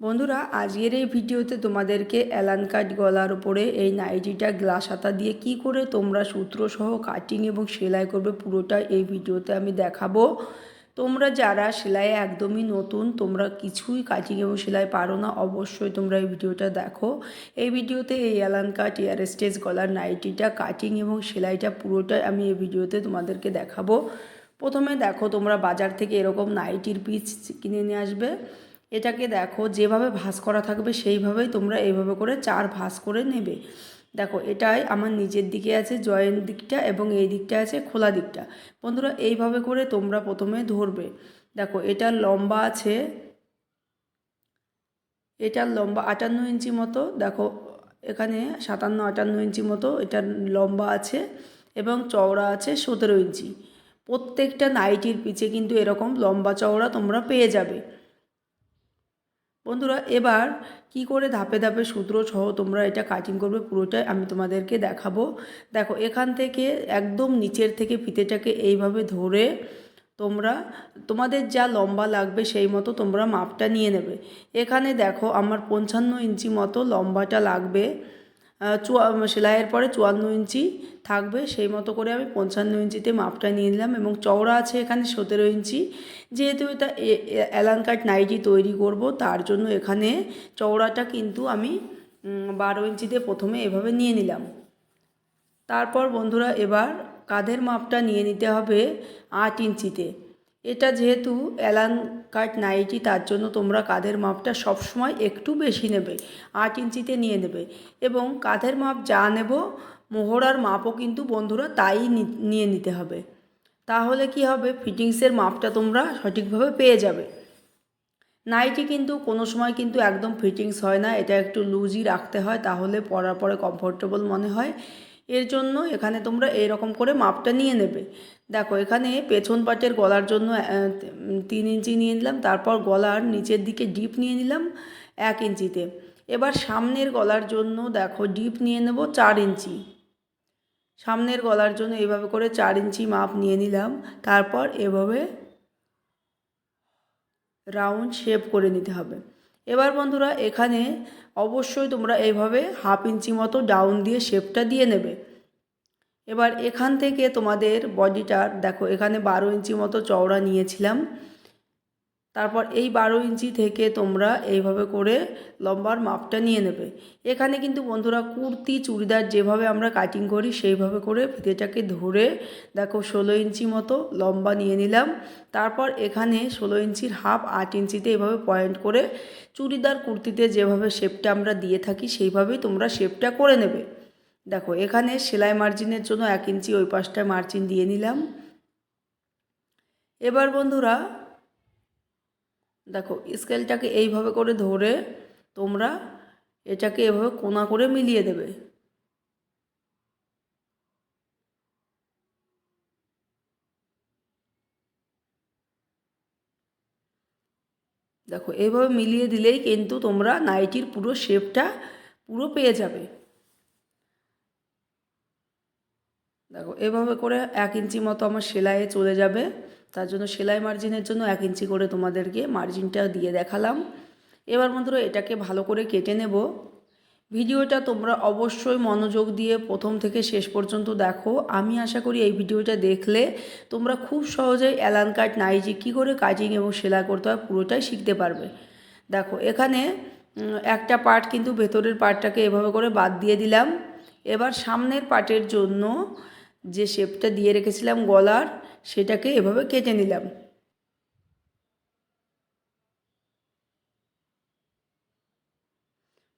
বন্ধুরা, আজকের এই ভিডিওতে তোমাদেরকে অ্যালান কাট গলার উপরে এই নাইটিটা গ্লাস হাতা দিয়ে কি করে তোমরা সূত্র সহ কাটিং এবং সেলাই করবে পুরোটা এই ভিডিওতে আমি দেখাবো। তোমরা যারা সেলাই একদমই নতুন, তোমরা কিছুই কাটিং এবং সেলাই পারো না, অবশ্যই তোমরা এই ভিডিওটা দেখো। এই ভিডিওতে এই অ্যালান কাট এয়ার স্টেজ গলার নাইটিটা কাটিং এবং সেলাইটা পুরোটাই আমি এই ভিডিওতে তোমাদেরকে দেখাবো। প্রথমে দেখো তোমরা বাজার থেকে এরকম নাইটির পিস কিনে নিয়ে আসবে। এটাকে দেখো, যেভাবে ভাঁজ করা থাকবে সেইভাবেই তোমরা এইভাবে করে চার ভাঁজ করে নেবে। দেখো, এটাই আমার নিচের দিকে আছে জয়েন্ট দিকটা এবং এই দিকটা আছে, খোলা দিকটা। বন্ধুরা, এইভাবে করে তোমরা প্রথমে ধরবে। দেখো এটার লম্বা আছে এটার লম্বা আটান্ন ইঞ্চি মতো, দেখো, এখানে সাতান্ন আটান্ন ইঞ্চি মতো এটার লম্বা আছে এবং চওড়া আছে সতেরো ইঞ্চি। প্রত্যেকটা নাইটির পিছে কিন্তু এরকম লম্বা চওড়া তোমরা পেয়ে যাবে। বন্ধুরা, এবার কি করে ধাপে ধাপে সূত্র সহ তোমরা এটা কাটিং করবে পুরোটাই আমি তোমাদেরকে দেখাবো। দেখো, এখান থেকে একদম নিচের থেকে ফিতেটাকে এইভাবে ধরে তোমরা, তোমাদের যা লম্বা লাগবে সেই মতো তোমরা মাপটা নিয়ে নেবে। এখানে দেখো, আমার পঞ্চান্ন ইঞ্চি মতো লম্বাটা লাগবে। চুয়া সেলাইয়ের পরে চুয়ান্ন ইঞ্চি থাকবে, সেই মতো করে আমি পঞ্চান্ন ইঞ্চিতে মাপটা নিয়ে নিলাম এবং চওড়া আছে এখানে সতেরো ইঞ্চি। যেহেতু এটা অ্যালান কাট নাইটি তৈরি করব, তার জন্য এখানে চওড়াটা কিন্তু আমি বারো ইঞ্চিতে প্রথমে এভাবে নিয়ে নিলাম। তারপর বন্ধুরা এবার কাঁধের মাপটা নিয়ে নিতে হবে আট ইঞ্চিতে। এটা যেহেতু অ্যালান কাট নাইটি, তার জন্য তোমরা কাঁধের মাপটা সবসময় একটু বেশি নেবে, আট ইঞ্চিতে নিয়ে নেবে। এবং কাঁধের মাপ যা নেব, মোহরার মাপও কিন্তু বন্ধুরা তাই নিয়ে নিতে হবে। তাহলে কি হবে? ফিটিংসের মাপটা তোমরা সঠিকভাবে পেয়ে যাবে। নাইটি কিন্তু কোনো সময় কিন্তু একদম ফিটিংস হয় না, এটা একটু লুজই রাখতে হয়, তাহলে পরার পরে কমফোর্টেবল মনে হয়। এর জন্য এখানে তোমরা এরকম করে মাপটা নিয়ে নেবে। দেখো, এখানে পেছন পাটের গলার জন্য তিন ইঞ্চি নিয়ে নিলাম, তারপর গলার নিচের দিকে ডিপ নিয়ে নিলাম এক ইঞ্চিতে। এবার সামনের গলার জন্য দেখো, ডিপ নিয়ে নেব চার ইঞ্চি। সামনের গলার জন্য এইভাবে করে চার ইঞ্চি মাপ নিয়ে নিলাম, তারপর এভাবে রাউন্ড শেপ করে নিতে হবে। এবার বন্ধুরা, এখানে অবশ্যই তোমরা এইভাবে হাফ ইঞ্চি মতো ডাউন দিয়ে শেপটা দিয়ে নেবে। এবার এখান থেকে তোমাদের বডিটার দেখো, এখানে বারো ইঞ্চি মতো চওড়া নিয়েছিলাম। তারপর এই বারো ইঞ্চি থেকে তোমরা এইভাবে করে লম্বার মাপটা নিয়ে নেবে। এখানে কিন্তু বন্ধুরা কুর্তি, চুড়িদার যেভাবে আমরা কাটিং করি, সেইভাবে করে ফিতেটাকে ধরে দেখো ষোলো ইঞ্চি মতো লম্বা নিয়ে নিলাম। তারপর এখানে ষোলো ইঞ্চির হাফ আট ইঞ্চিতে এভাবে পয়েন্ট করে চুড়িদার কুর্তিতে যেভাবে শেপটা আমরা দিয়ে থাকি, সেইভাবেই তোমরা শেপটা করে নেবে। দেখো, এখানে সেলাই মার্জিনের জন্য এক ইঞ্চি ওই পাশটায় মার্জিন দিয়ে নিলাম। এবার বন্ধুরা, দেখো, স্কেলটাকে এইভাবে করে ধরে তোমরা এটাকে এভাবে কোনা করে মিলিয়ে দেবে। দেখো এইভাবে মিলিয়ে দিলেই কিন্তু তোমরা নাইটির পুরো শেপটা পুরো পেয়ে যাবে। দেখো, এভাবে করে এক ইঞ্চি মতো আমার সেলাইয়ে চলে যাবে। তার জন্য সেলাই মার্জিনের জন্য এক ইঞ্চি করে তোমাদেরকে মার্জিনটা দিয়ে দেখালাম। এবার বন্ধুরা, এটাকে ভালো করে কেটে নেব। ভিডিওটা তোমরা অবশ্যই মনোযোগ দিয়ে প্রথম থেকে শেষ পর্যন্ত দেখো। আমি আশা করি এই ভিডিওটা দেখলে তোমরা খুব সহজেই অ্যালান কাট নাইজি কী করে কাজিং এবং সেলাই করতে হয়, পুরোটাই শিখতে পারবে। দেখো, এখানে একটা পার্ট কিন্তু ভেতরের পার্টটাকে এভাবে করে বাদ দিয়ে দিলাম। এবার সামনের পার্টের জন্য যে শেপটা দিয়ে রেখেছিলাম গলার, সেটাকে এভাবে কেটে নিলাম।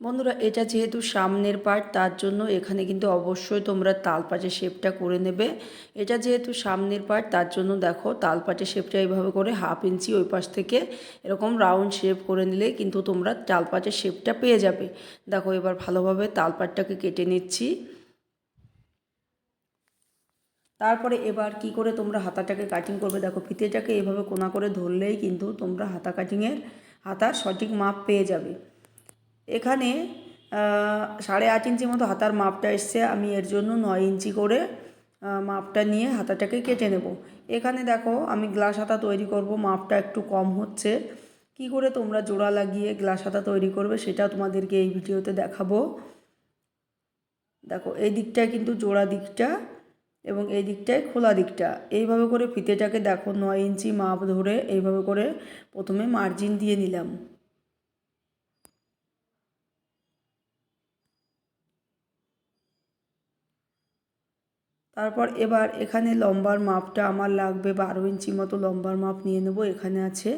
বন্ধুরা, এটা যেহেতু সামনের পার্ট তার জন্য এখানে কিন্তু অবশ্যই তোমরা তালপাটের শেপটা করে নেবে। এটা যেহেতু সামনের পার্ট তার জন্য দেখো তালপাটের শেপটা এইভাবে করে হাফ ইঞ্চি ওই পাশ থেকে এরকম রাউন্ড শেপ করে নিলে কিন্তু তোমরা তালপাটের শেপটা পেয়ে যাবে। দেখো, এবার ভালোভাবে তালপাটটাকে কেটে নিচ্ছি। তারপরে এবার কি করে তোমরা হাতাটাকে কাটিং করবে? দেখো, ফিতেটাকে এভাবে কোনা করে ধরলেই কিন্তু তোমরা হাতা কাটিংয়ের হাতার সঠিক মাপ পেয়ে যাবে। এখানে সাড়ে আট ইঞ্চি মতো হাতার মাপটা এসছে। আমি এর জন্য নয় ইঞ্চি করে মাপটা নিয়ে হাতাটাকে কেটে নেব। এখানে দেখো, আমি গ্লাস হাতা তৈরি করব, মাপটা একটু কম হচ্ছে। কি করে তোমরা জোড়া লাগিয়ে গ্লাস হাতা তৈরি করবে সেটা তোমাদেরকে এই ভিডিওতে দেখাবো। দেখো, এই দিকটায় কিন্তু জোড়া দিকটা এবং এই দিকটায় খোলা দিকটা। এইভাবে করে ফিতেটাকে দেখো নয় ইঞ্চি মাপ ধরে এইভাবে করে প্রথমে মার্জিন দিয়ে নিলাম। তারপর এবার এখানে লম্বার মাপটা আমার লাগবে বারো ইঞ্চি মতো লম্বার মাপ নিয়ে নেব, এখানে আছে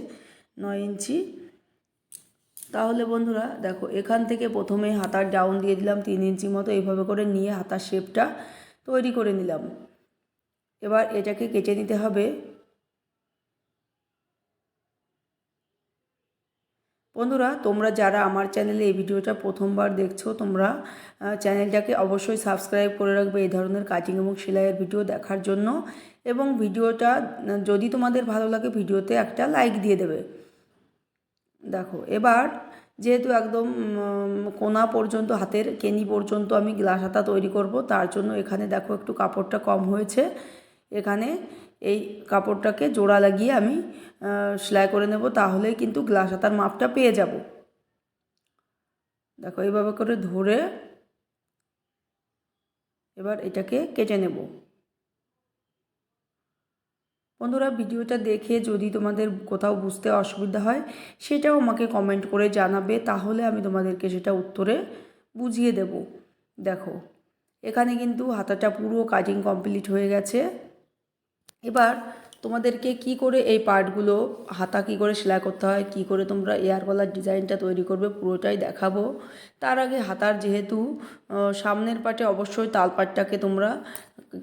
নয় ইঞ্চি। তাহলে বন্ধুরা দেখো, এখান থেকে প্রথমে হাতার ডাউন দিয়ে দিলাম তিন ইঞ্চি মতো, এইভাবে করে নিয়ে হাতার শেপটা তৈরি করে নিলাম। এবার এটাকে কেটে নিতে হবে। বন্ধুরা, তোমরা যারা আমার চ্যানেলে এই ভিডিওটা প্রথমবার দেখছ, তোমরা চ্যানেলটাকে অবশ্যই সাবস্ক্রাইব করে রাখবে এই ধরনের কাটিং এবং সেলাইয়ের ভিডিও দেখার জন্য। এবং ভিডিওটা যদি তোমাদের ভালো লাগে, ভিডিওতে একটা লাইক দিয়ে দেবে। দেখো, এবার যেহেতু একদম কোনা পর্যন্ত, হাতের কেনি পর্যন্ত আমি গ্লাস হাতা তৈরি করব, তার জন্য এখানে দেখো একটু কাপড়টা কম হয়েছে। এখানে এই কাপড়টাকে জোড়া লাগিয়ে আমি সেলাই করে নেব তাহলে কিন্তু গ্লাস হাতার মাপটা পেয়ে যাব। দেখো এইভাবে করে ধরে, এবার এটাকে কেটে নেব। বন্ধুরা ভিডিওটা দেখে যদি তোমাদের কোথাও বুঝতে অসুবিধা হয়, সেটাও আমাকে কমেন্ট করে জানাবে, তাহলে আমি তোমাদেরকে সেটা উত্তরে বুঝিয়ে দেব। দেখো, এখানে কিন্তু হাতাটা পুরো কাটিং কমপ্লিট হয়ে গেছে। এবার তোমাদেরকে কি করে এই পার্টগুলো হাতা কি করে সেলাই করতে হয়, কি করে তোমরা এয়ার গলার ডিজাইনটা তৈরি করবে, পুরোটাই দেখাবো। তার আগে হাতার যেহেতু সামনের পাটে অবশ্যই তাল পাটটাকে তোমরা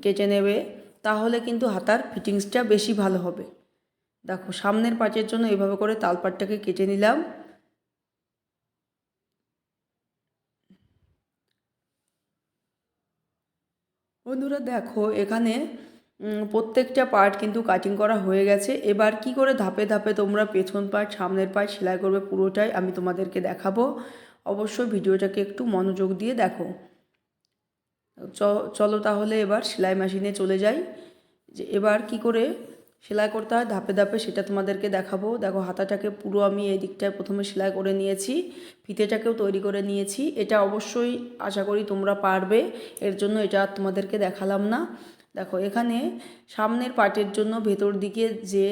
কেটে নেবে। তাহলে কিন্তু হাতার ফিটিংসটা বেশি ভালো হবে। দেখো, সামনের পাটের জন্য এভাবে করে তালপাটটাকে কেটে নিলাম। বন্ধুরা, দেখো, এখানে প্রত্যেকটা পার্ট কিন্তু কাটিং করা হয়ে গেছে। এবার কি করে ধাপে ধাপে তোমরা পেছন পার্ট সামনের পার্ট সেলাই করবে পুরোটাই আমি তোমাদেরকে দেখাবো। অবশ্যই ভিডিওটাকে একটু মনোযোগ দিয়ে দেখো। চলো তাহলে এবার সেলাই মেশিনে চলে যাই। যে এবার কি করে সেলাই করতে হয়? ধাপে ধাপে সেটা তোমাদেরকে দেখাবো। দেখো, হাতাটাকে পুরো আমি এই দিকটায় প্রথমে সেলাই করে নিয়েছি। ফিতেটাকেও তৈরি করে নিয়েছি। এটা অবশ্যই আশা করি তোমরা পারবে। এর জন্য এটা আর তোমাদেরকে দেখালাম না। দেখো, এখানে সামনের পার্টের জন্য ভেতর দিকে যে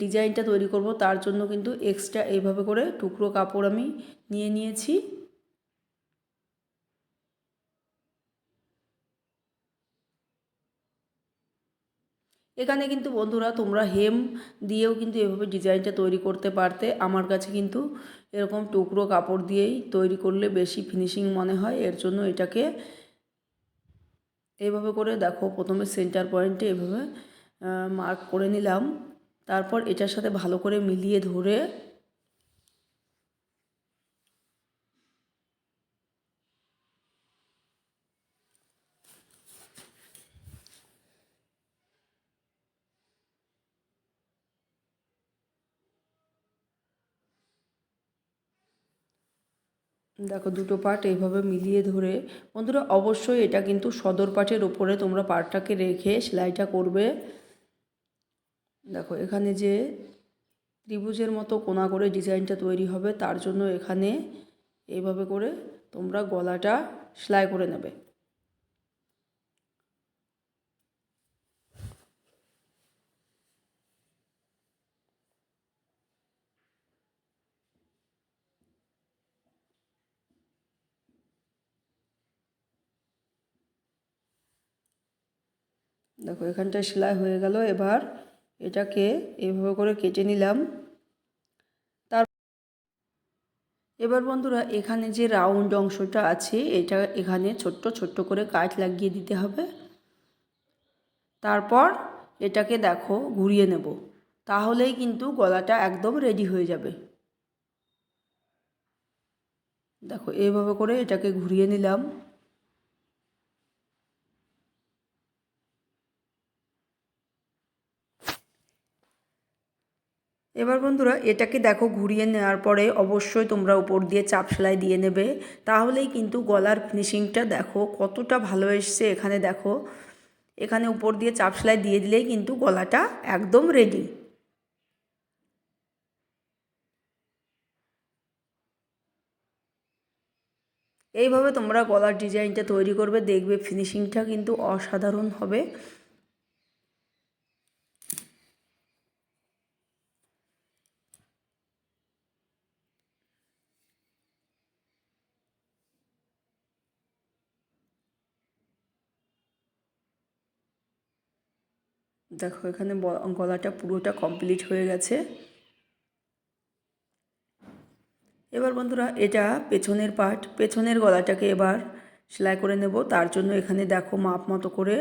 ডিজাইনটা তৈরি করব, তার জন্য কিন্তু এক্সট্রা এইভাবে করে টুকরো কাপড় আমি নিয়ে নিয়েছি। এখানে কিন্তু বন্ধুরা তোমরা হেম দিয়েও কিন্তু এভাবে ডিজাইনটা তৈরি করতে পারতে। আমার কাছে কিন্তু এরকম টুকরো কাপড় দিয়েই তৈরি করলে বেশি ফিনিশিং মনে হয়। এর জন্য এটাকে এইভাবে করে দেখো, প্রথমে সেন্টার পয়েন্টে এভাবে মার্ক করে নিলাম। তারপর এটার সাথে ভালো করে মিলিয়ে ধরে দেখো, দুটো পাট এইভাবে মিলিয়ে ধরে, বন্ধুরা অবশ্যই এটা কিন্তু সদর পাটের ওপরে তোমরা পাটটাকে রেখে সেলাইটা করবে। দেখো, এখানে যে ত্রিভুজের মতো কোনা করে ডিজাইনটা তৈরি হবে, তার জন্য এখানে এইভাবে করে তোমরা গলাটা সেলাই করে নেবে। দেখো এখানটায় সেলাই হয়ে গেল। এবার এটাকে এভাবে করে কেটে নিলাম। তার এবার বন্ধুরা, এখানে যে রাউন্ড অংশটা আছে, এটা এখানে ছোট্ট ছোট্ট করে কাজ লাগিয়ে দিতে হবে। তারপর এটাকে দেখো, ঘুরিয়ে নেব। তাহলেই কিন্তু গলাটা একদম রেডি হয়ে যাবে। দেখো এইভাবে করে এটাকে ঘুরিয়ে নিলাম। এবার বন্ধুরা, এটাকে দেখো ঘুরিয়ে নেওয়ার পরে অবশ্যই তোমরা উপর দিয়ে চাপ সেলাই দিয়ে নেবে। তাহলেই কিন্তু গলার ফিনিশিংটা দেখো কতটা ভালো এসছে এখানে দেখো। এখানে উপর দিয়ে চাপ সেলাই দিয়ে দিলেই কিন্তু গলাটা একদম রেডি এইভাবে তোমরা গলার ডিজাইনটা তৈরি করবে, দেখবে ফিনিশিংটা কিন্তু অসাধারণ হবে। দেখো, এখানে গলাটা পুরোটা কমপ্লিট হয়ে গেছে। এবার বন্ধুরা, এটা পেছনের পার্ট পেছনের গলাটাকে এবার সেলাই করে নেব। তার জন্য এখানে দেখো, মাপ মতো করে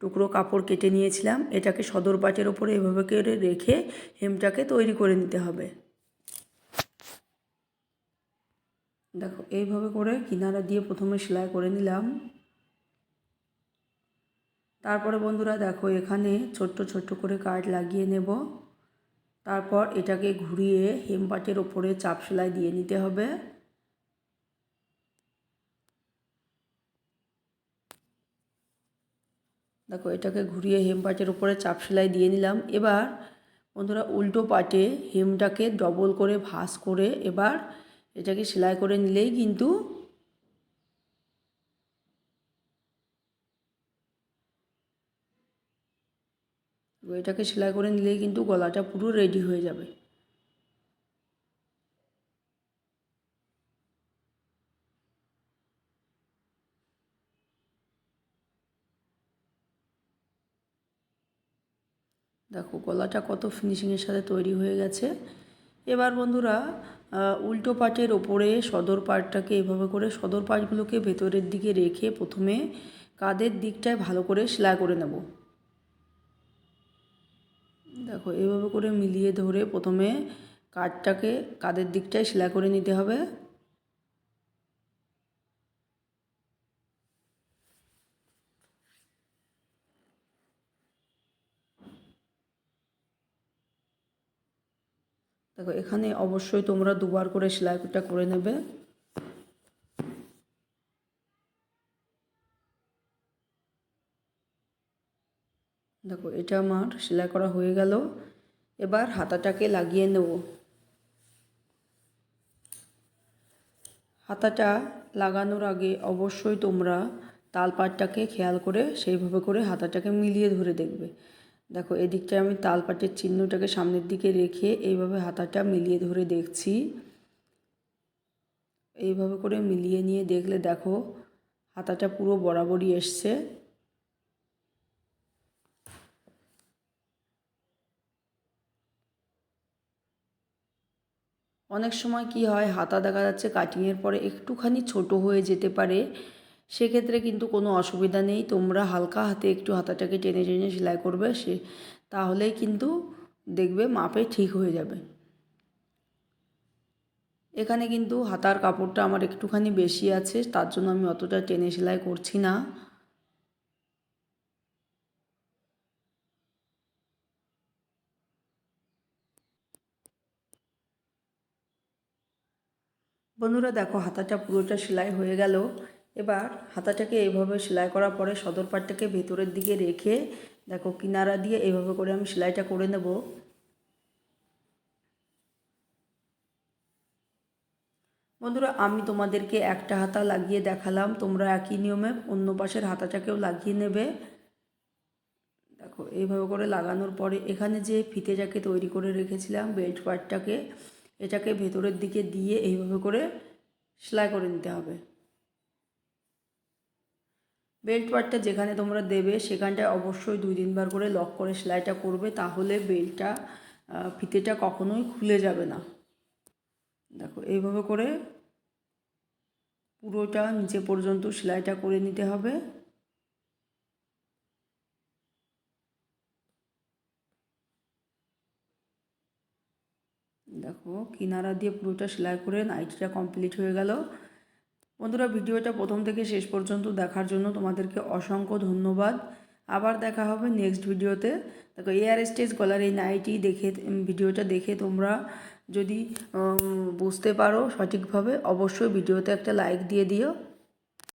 টুকরো কাপড় কেটে নিয়েছিলাম। এটাকে সদর পাটের ওপরে এভাবে করে রেখে হেমটাকে তৈরি করে নিতে হবে। দেখো, এইভাবে করে কিনারা দিয়ে প্রথমে সেলাই করে নিলাম। তারপরে বন্ধুরা দেখো এখানে ছোট্ট ছোট্ট করে কাট লাগিয়ে নেব। তারপর এটাকে ঘুরিয়ে হেমপাটের ওপরে চাপ সেলাই দিয়ে নিতে হবে। দেখো এটাকে ঘুরিয়ে হেম পাটের উপরে চাপ সেলাই দিয়ে নিলাম। এবার বন্ধুরা উল্টো পাটে হেমটাকে ডবল করে ভাঁজ করে এবার এটাকে সেলাই করে নিলেই কিন্তু এটাকে সেলাই করে নিলেই কিন্তু গলাটা পুরো রেডি হয়ে যাবে। দেখো, গলাটা কত ফিনিশিংয়ের সাথে তৈরি হয়ে গেছে। এবার বন্ধুরা উল্টো পাটের ওপরে সদর পাটটাকে এভাবে করে সদর পাটগুলোকে ভেতরের দিকে রেখে প্রথমে কাদের দিকটায় ভালো করে সেলাই করে নেব। দেখো, এভাবে করে মিলিয়ে ধরে প্রথমে কাঠটাকে কাদের দিকটায় সেলাই করে নিতে হবে। দেখো, এখানে অবশ্যই তোমরা দুবার করে সেলাইটা করে নেবে। দেখো, এটা আমার সেলাই করা হয়ে গেল। এবার হাতাটাকে লাগিয়ে নেব। হাতাটা লাগানোর আগে অবশ্যই তোমরা তালপাটটাকে খেয়াল করে সেইভাবে করে হাতাটাকে মিলিয়ে ধরে দেখবে। দেখো, এদিকটায় আমি তালপাটের চিহ্নটাকে সামনের দিকে রেখে এইভাবে হাতাটা মিলিয়ে ধরে দেখছি। এইভাবে করে মিলিয়ে নিয়ে দেখলে দেখো, হাতাটা পুরো বরাবরই এসছে। অনেক সময় কি হয়, হাতা দেখা যাচ্ছে কাটিংয়ের পরে একটুখানি ছোট হয়ে যেতে পারে। সেক্ষেত্রে কিন্তু কোনো অসুবিধা নেই, তোমরা হালকা হাতে একটু হাতাটাকে টেনে টেনে সেলাই করবে, সে তাহলেই কিন্তু দেখবে মাপে ঠিক হয়ে যাবে। এখানে কিন্তু হাতার কাপড়টা আমার একটুখানি বেশি আছে, তার জন্য আমি অতটা টেনে সেলাই করছি না। বন্ধুরা দেখো, হাতাটা পুরোটা সেলাই হয়ে গেল। এবার হাতাটাকে এইভাবে সেলাই করার পরে সদর পাটটাকে ভেতরের দিকে রেখে দেখো, কিনারা দিয়ে এইভাবে করে আমি সেলাইটা করে নেব। বন্ধুরা, আমি তোমাদেরকে একটা হাতা লাগিয়ে দেখালাম। তোমরা একই নিয়মে অন্য পাশের হাতাটাকেও লাগিয়ে নেবে। দেখো এইভাবে করে লাগানোর পরে এখানে যে ফিতেটাকে তৈরি করে রেখেছিলাম, বেল্ট পার্টটাকে এটাকে ভেতরের দিকে দিয়ে এইভাবে করে সেলাই করে নিতে হবে। বেল্ট পার্টটা যেখানে তোমরা দেবে সেখানটায় অবশ্যই দুই তিনবার করে লক করে সেলাইটা করবে, তাহলে বেল্টটা ফিতেটা কখনোই খুলে যাবে না। দেখো, এইভাবে করে পুরোটা নিচে পর্যন্ত সেলাইটা করে নিতে হবে। দেখো, কিনারা দিয়ে পুরোটা সেলাই করে নাইটিটা কমপ্লিট হয়ে গেল। বন্ধুরা, ভিডিওটা প্রথম থেকে শেষ পর্যন্ত দেখার জন্য তোমাদেরকে অসংখ্য ধন্যবাদ। আবার দেখা হবে নেক্সট ভিডিওতে। দেখো এয়ার স্টেজ গলার এই নাইটি দেখে ভিডিওটা দেখে তোমরা যদি বুঝতে পারো সঠিকভাবে, অবশ্যই ভিডিওতে একটা লাইক দিয়ে দিও।